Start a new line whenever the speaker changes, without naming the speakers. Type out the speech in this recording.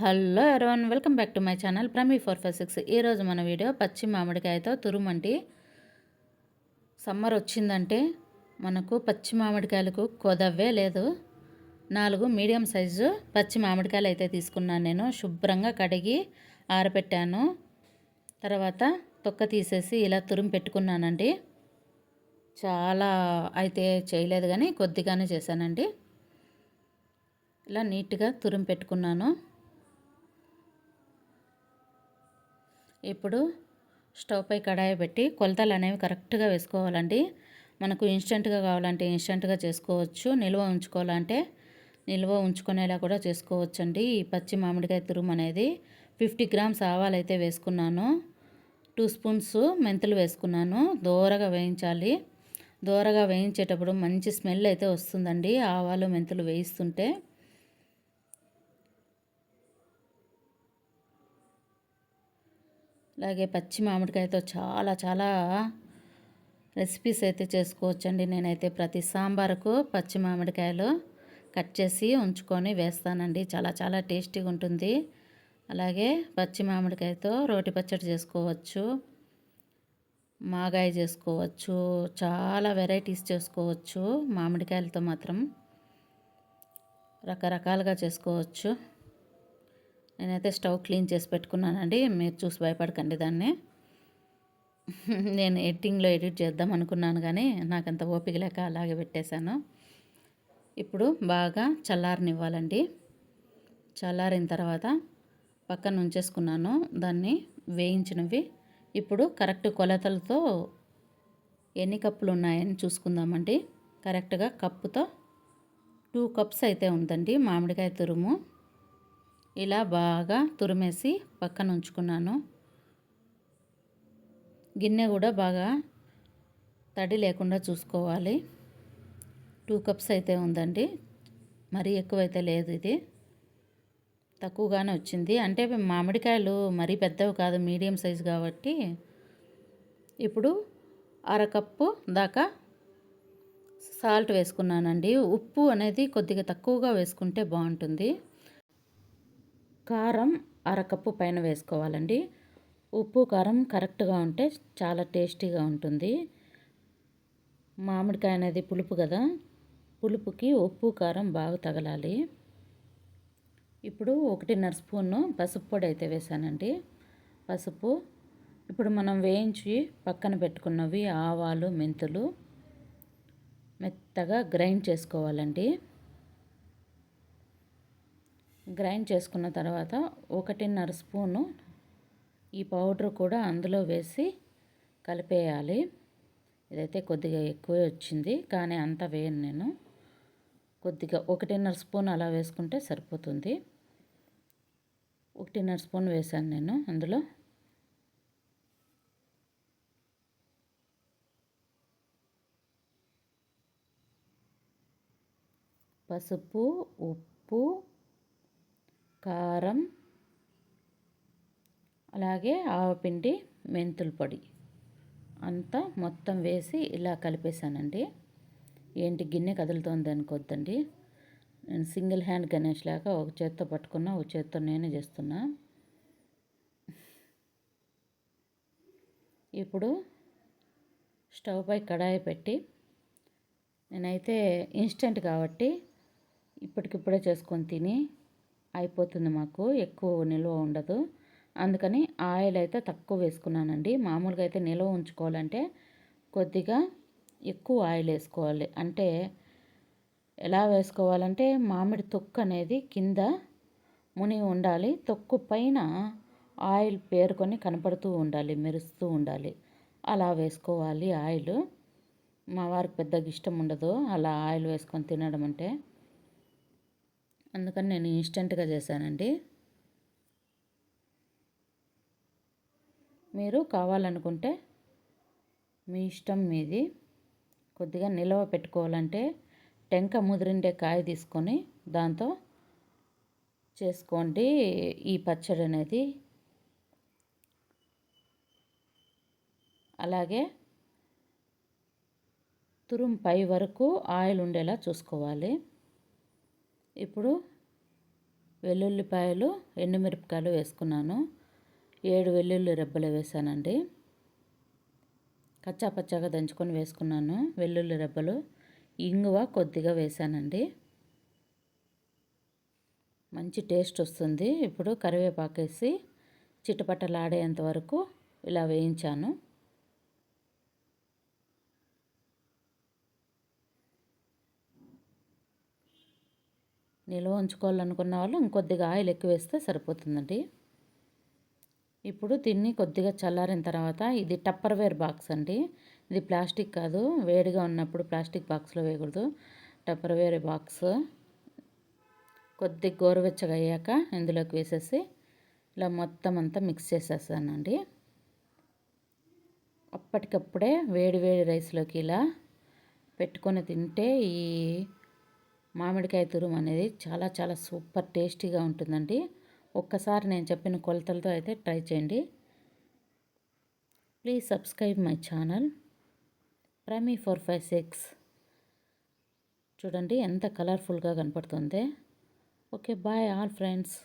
Hello everyone welcome back to my channel Prami four five six. ఈరోజు మన video పచ్చి మామిడికాయతో తురుమంటి. Summer వచ్చిందంటే మనకు పచ్చి మామిడికాయలకు కొదవ్వే లేదు. నాలుగు మీడియం సైజు పచ్చి మామిడికాయలు అయితే తీసుకున్నాను నేను. శుభ్రంగా కడిగి ఆరబెట్టాను తర్వాత తొక్క తీసేసి ఇలా తురుము పెట్టుకున్నానండి. చాలా అయితే చేయలేదు కానీ కొద్దిగానే చేశానండి. ఇలా నీట్గా తురుము పెట్టుకున్నాను. ఇప్పుడు స్టవ్ పై కడాయి పెట్టి కొలతలు అనేవి కరెక్ట్గా వేసుకోవాలండి. మనకు ఇన్స్టెంట్గా కావాలంటే ఇన్స్టెంట్గా చేసుకోవచ్చు. నిల్వ ఉంచుకోవాలంటే నిల్వ ఉంచుకునేలా కూడా చేసుకోవచ్చు అండి ఈ పచ్చి మామిడికాయ తురుము అనేది ఫిఫ్టీ గ్రామ్స్ ఆవాలు అయితే వేసుకున్నాను. టూ స్పూన్స్ మెంతులు వేసుకున్నాను. దోరగా వేయించాలి. దోరగా వేయించేటప్పుడు మంచి స్మెల్ అయితే వస్తుందండి. ఆవాలు మెంతులు వేయిస్తుంటే. అలాగే పచ్చి మామిడికాయతో చాలా చాలా రెసిపీస్ అయితే చేసుకోవచ్చండి. నేనైతే ప్రతి సాంబార్కు పచ్చి మామిడికాయలు కట్ చేసి ఉంచుకొని వేస్తానండి. చాలా చాలా టేస్టీగా ఉంటుంది. అలాగే పచ్చి మామిడికాయతో రోటి పచ్చడి చేసుకోవచ్చు మాగాయ చేసుకోవచ్చు చాలా వెరైటీస్ చేసుకోవచ్చు. మామిడికాయలతో మాత్రం రకరకాలుగా చేసుకోవచ్చు. నేనైతే స్టవ్ క్లీన్ చేసి పెట్టుకున్నానండి. మీరు చూసి భయపడకండి దాన్ని. నేను ఎడిటింగ్లో ఎడిట్ చేద్దాం అనుకున్నాను కానీ నాకు అంత ఓపిక లేక అలాగే పెట్టేశాను. ఇప్పుడు బాగా చల్లారనివ్వాలండి. చల్లారిన తర్వాత పక్కన ఉంచేసుకున్నాను. దాన్ని వేయించినవి. ఇప్పుడు కరెక్ట్ కొలతలతో ఎన్ని కప్పులు ఉన్నాయని చూసుకుందామండి. కరెక్ట్గా కప్పుతో టూ కప్స్ అయితే ఉందండి. మామిడికాయ తురుము. ఇలా బాగా తురిమేసి పక్కన ఉంచుకున్నాను. గిన్నె కూడా బాగా తడి లేకుండా చూసుకోవాలి. టూ కప్స్ అయితే ఉందండి. మరీ ఎక్కువైతే లేదు ఇది. తక్కువగానే వచ్చింది. అంటే మామిడికాయలు మరీ పెద్దవి కాదు మీడియం సైజు కాబట్టి ఇప్పుడు అరకప్పు దాకా సాల్ట్ వేసుకున్నానండి. ఉప్పు అనేది కొద్దిగా తక్కువగా వేసుకుంటే బాగుంటుంది. కారం అరకప్పు పైన వేసుకోవాలండి. ఉప్పు కారం కరెక్ట్గా ఉంటే చాలా టేస్టీగా ఉంటుంది. మామిడికాయ అనేది పులుపు కదా పులుపుకి ఉప్పు కారం బాగా తగలాలి. ఇప్పుడు ఒకటిన్నర స్పూను పసుపు పొడి అయితే వేసానండి. పసుపు ఇప్పుడు మనం వేయించి పక్కన పెట్టుకున్నవి ఆవాలు మెంతులు మెత్తగా గ్రైండ్ చేసుకోవాలండి. గ్రైండ్ చేసుకున్న తర్వాత ఒకటిన్నర స్పూను ఈ పౌడర్ కూడా అందులో వేసి కలిపేయాలి. ఇదైతే కొద్దిగా ఎక్కువే వచ్చింది కానీ అంత వేయను నేను. కొద్దిగా ఒకటిన్నర స్పూన్ అలా వేసుకుంటే సరిపోతుంది. ఒకటిన్నర స్పూన్ వేసాను నేను అందులో. పసుపు ఉప్పు కారం అలాగే ఆవపిండి మెంతుల పొడి. అంతా మొత్తం వేసి ఇలా కలిపేశానండి. ఏంటి గిన్నె కదులుతోంది అనుకోద్దండి. నేను సింగిల్ హ్యాండ్ గణేష్ లాగా ఒక చేత్తో పట్టుకున్నా ఒక చేత్తో నేనే చేస్తున్నా. ఇప్పుడు స్టవ్ పై కడాయి పెట్టి నేనైతే ఇన్స్టెంట్ కాబట్టి ఇప్పటికిప్పుడే చేసుకొని తిని అయిపోతుంది మాకు ఎక్కువ నిల్వ ఉండదు. అందుకని ఆయిల్ అయితే తక్కువ వేసుకున్నానండి. మామూలుగా అయితే నిల్వ ఉంచుకోవాలంటే కొద్దిగా ఎక్కువ ఆయిల్ వేసుకోవాలి. అంటే ఎలా వేసుకోవాలంటే మామిడి తొక్కు అనేది కింద ముని ఉండాలి. తొక్కు పైన ఆయిల్ పేరుకొని కనపడుతూ ఉండాలి మెరుస్తూ ఉండాలి. అలా వేసుకోవాలి ఆయిల్. మా వారికి పెద్దగా ఇష్టం ఉండదు అలా ఆయిల్ వేసుకొని తినడం అంటే. అందుకని నేను ఇన్స్టెంట్గా చేశానండి. మీరు కావాలనుకుంటే మీ ఇష్టం మీది కొద్దిగా నిల్వ పెట్టుకోవాలంటే టెంక ముదిరిండే కాయ తీసుకొని దాంతో చేసుకోండి ఈ పచ్చడి అనేది. అలాగే తురుం పై వరకు ఆయిల్ ఉండేలా చూసుకోవాలి. ఇప్పుడు వెల్లుల్లిపాయలు ఎండుమిరపకాయలు వేసుకున్నాను. ఏడు వెల్లుల్లి రెబ్బలు వేసానండి. కచ్చా పచ్చాగా దంచుకొని వేసుకున్నాను. వెల్లుల్లి రెబ్బలు ఇంగువ కొద్దిగా వేసానండి. మంచి టేస్ట్ వస్తుంది. ఇప్పుడు కరివేపాకేసి చిటపటలాడేంత వరకు ఇలా వేయించాను. నిల్వ ఉంచుకోవాలనుకున్న వాళ్ళు ఇంకొద్దిగా ఆయిల్ ఎక్కువ వేస్తే సరిపోతుందండి. ఇప్పుడు దీన్ని కొద్దిగా చల్లారిన తర్వాత ఇది టప్పర్వేర్ బాక్స్ అండి. ఇది ప్లాస్టిక్ కాదు వేడిగా ఉన్నప్పుడు ప్లాస్టిక్ బాక్స్లో వేయకూడదు. టప్పర్వేర్ బాక్స్ కొద్దిగా గోరువెచ్చగా అయ్యాక ఇందులోకి వేసేసి ఇలా మొత్తం అంతా మిక్స్ చేసేస్తానండి అప్పటికప్పుడే వేడి వేడి రైస్లోకి ఇలా పెట్టుకొని తింటే ఈ మామిడికాయ తురుము అనేది చాలా చాలా సూపర్ టేస్టీగా ఉంటుందండి. ఒక్కసారి నేను చెప్పిన కొలతలతో అయితే ట్రై చేయండి. Please subscribe my channel. Prami four five six. చూడండి ఎంత కలర్ఫుల్గా కనపడుతుంది. Okay bye all friends.